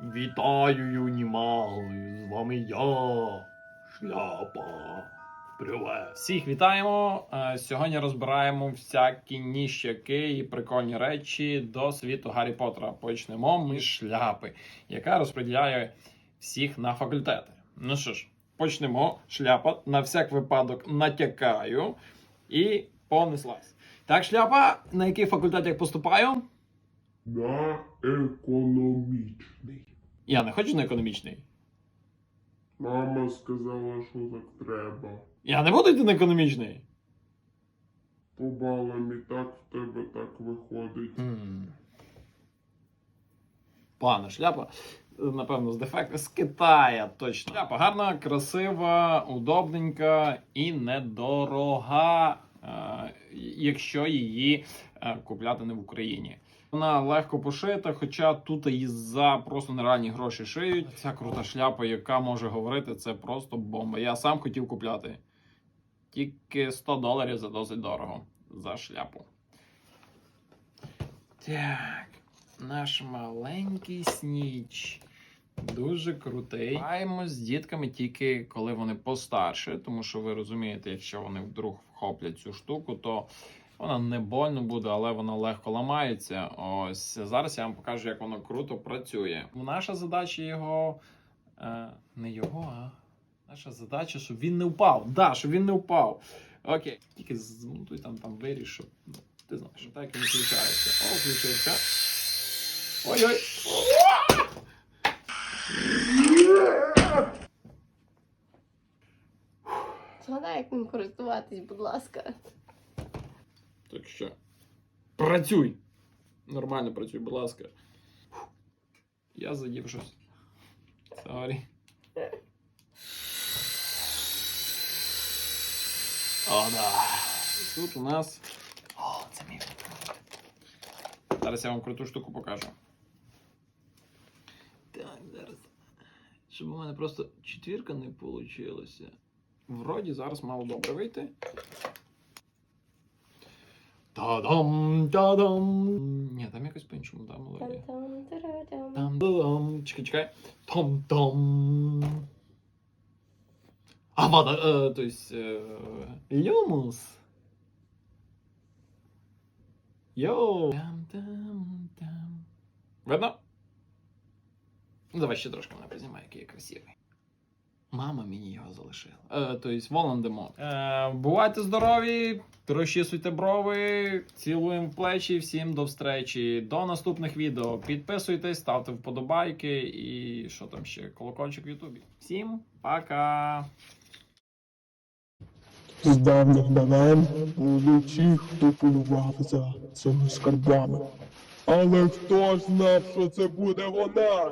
Вітаю, юні маги! З вами я, шляпа. Привет! Всіх вітаємо! Е, Сьогодні розбираємо всякі ніщаки і прикольні речі до світу Гаррі Поттера. Почнемо ми з шляпи, яка розподіляє всіх на факультети. Ну що ж, почнемо. Шляпа на всяк випадок натякаю і понеслась. Так, шляпа, на який факультет я поступаю? На економічний. Я не хочу на економічний. Мама сказала, що так треба. Я не буду йти на економічний. По балам і так в тебе так виходить. Пана шляпа. Напевно, з дефекту з Китая точно. Шляпа гарна, красива, удобненька і недорога, е, якщо її купляти не в Україні. Вона легко пошита, хоча тут її за просто нереальні гроші шиють. Ця крута шляпа, яка може говорити, це просто бомба. Я сам хотів купляти. Тільки 100 доларів за досить дорого за шляпу. Так, наш маленький сніч. Дуже крутий. Граємо з дітками тільки коли вони постарше, тому що ви розумієте, якщо вони вдруг вхоплять цю штуку, то вона не больно буде, але вона легко ламається. Ось зараз я вам покажу, як воно круто працює. Наша задача його. Е, не його, а наша задача, щоб він не впав. Да, щоб він не впав. Окей. Тільки змонтуй там, там виріш, ну, ти знаєш, так і не включається. О, включився. Ой-ой. Згадай, як ним користуватись, будь ласка. Так що. Працюй! Нормально працюй, будь ласка. Я задів щось. О, да. Тут у нас. О, це мій. Зараз я вам круту штуку покажу. Так, зараз. Щоб у мене просто четвірка не вийшла. Вроді зараз мало добре вийти. Та-дам, та-дам. Ні, там якось по-іншому, да, мелодія. Там-там-тарам. Там-дам. Чекай, чекай. Там-там. А, вода, е, то есть, е, люмус. Йоу. Там-там-там. Видно? Ну, Давай ще трошки мене познімай, який я красивий. Мама мені його залишила. Е, то есть Волан-де-Морт. Е, бувайте здорові, розчісуйте брови, цілуємо в плечі. Всім до встречі. До наступних відео. Підписуйтесь, ставте вподобайки і що там ще? Колокольчик в Ютубі. Всім пока! З давніх давен були ті, хто полював за цими скарбами. Але хто ж знав, що це буде вона?